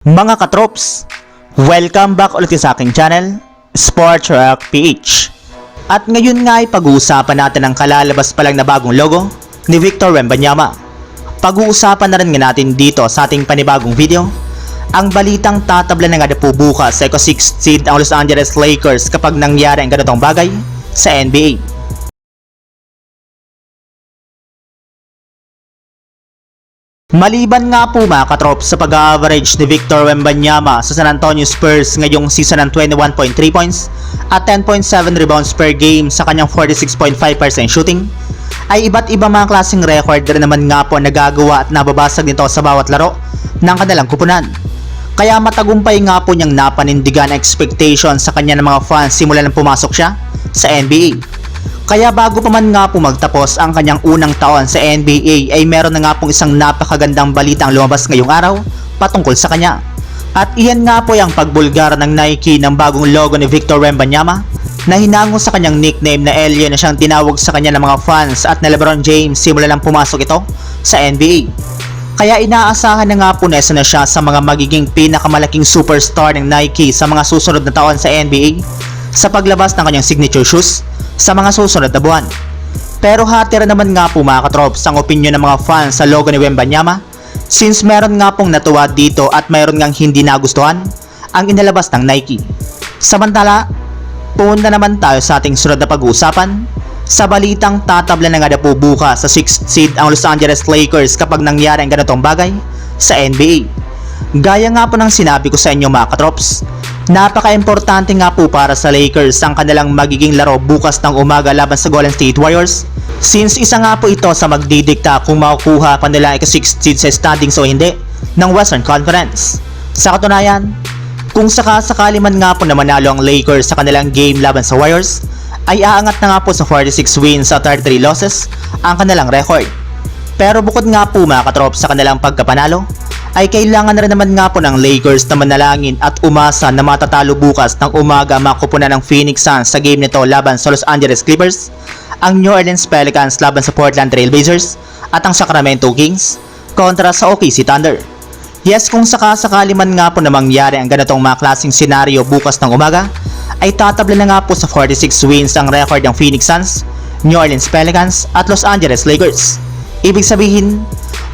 Mga katrops, welcome back ulit sa aking channel, Sports Rock PH. At ngayon nga ay pag-uusapan natin ang kalalabas pa lang na bagong logo ni Victor Wembanyama. Pag-uusapan na rin nga natin dito sa ating panibagong video, ang balitang tatabla na nga na po bukas sa Eco 6 seed ang Los Angeles Lakers kapag nangyari ang ganitong bagay sa NBA. Maliban nga po mga katrop sa pag-average ni Victor Wembanyama sa San Antonio Spurs ngayong season ng 21.3 points at 10.7 rebounds per game sa kanyang 46.5% shooting, ay iba't iba mga klaseng record rin naman nga po nagagawa at nababasag nito sa bawat laro ng kanilang kupunan. Kaya matagumpay nga po niyang napanindigan expectation sa kanya ng mga fans simula nang pumasok siya sa NBA. Kaya bago pa man nga po magtapos ang kanyang unang taon sa NBA ay meron na nga pong isang napakagandang balita ang lumabas ngayong araw patungkol sa kanya. At iyan nga po yung pagbulgar ng Nike ng bagong logo ni Victor Wembanyama na hinango sa kanyang nickname na Alien na siyang tinawag sa kanya ng mga fans at na Lebron James simula lang pumasok ito sa NBA. Kaya inaasahan na nga po na isa na siya sa mga magiging pinakamalaking superstar ng Nike sa mga susunod na taon sa NBA sa paglabas ng kanyang signature shoes sa mga susunod na buwan. Pero hatira naman nga po mga katrops ang opinion ng mga fans sa logo ni Wembanyama since meron nga pong natuwa dito at meron ngang hindi nagustuhan ang inalabas ng Nike. Samantala, punta naman tayo sa ating sunod na pag-uusapan sa balitang tatabla na nga na po bukas sa 6th seed ang Los Angeles Lakers kapag nangyari ang ganitong bagay sa NBA. Gaya nga po ng sinabi ko sa inyo mga katrops, napaka-importante nga po para sa Lakers ang kanilang magiging laro bukas ng umaga laban sa Golden State Warriors since isa nga po ito sa magdidikta kung makukuha pa nila ang 6th seed sa standings o hindi ng Western Conference. Sa katunayan, kung sakasakali man nga po na manalo ang Lakers sa kanilang game laban sa Warriors, ay aangat na nga po sa 46 wins at 33 losses ang kanilang record. Pero bukod nga po mga katrop sa kanilang pagkapanalo, ay kailangan na rin naman nga po ng Lakers na manalangin at umasa na matatalo bukas ng umaga makupunan ng Phoenix Suns sa game nito laban sa Los Angeles Clippers, ang New Orleans Pelicans laban sa Portland Trail Blazers, at ang Sacramento Kings kontra sa OKC Thunder. Yes, kung sakasakali man nga po na mangyari ang ganitong mga klaseng senaryo bukas ng umaga, ay tatabla na nga po sa 46 wins ang record ng Phoenix Suns, New Orleans Pelicans at Los Angeles Lakers. Ibig sabihin,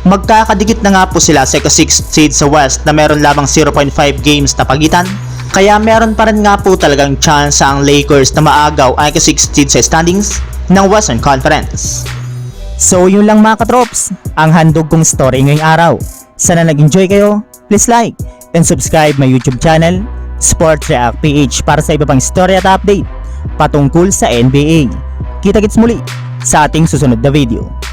magkakadikit na nga po sila sa 6th seed sa West na meron lamang 0.5 games na pagitan. Kaya meron pa rin nga po talagang chance ang Lakers na maagaw ang 6th seed sa standings ng Western Conference. So yun lang mga katrops, ang handog kong story ngayong araw. Sana nag-enjoy kayo, please like and subscribe my YouTube channel, Sports React PH para sa iba pang story at update patungkol sa NBA. Kita-kits muli sa ating susunod na video.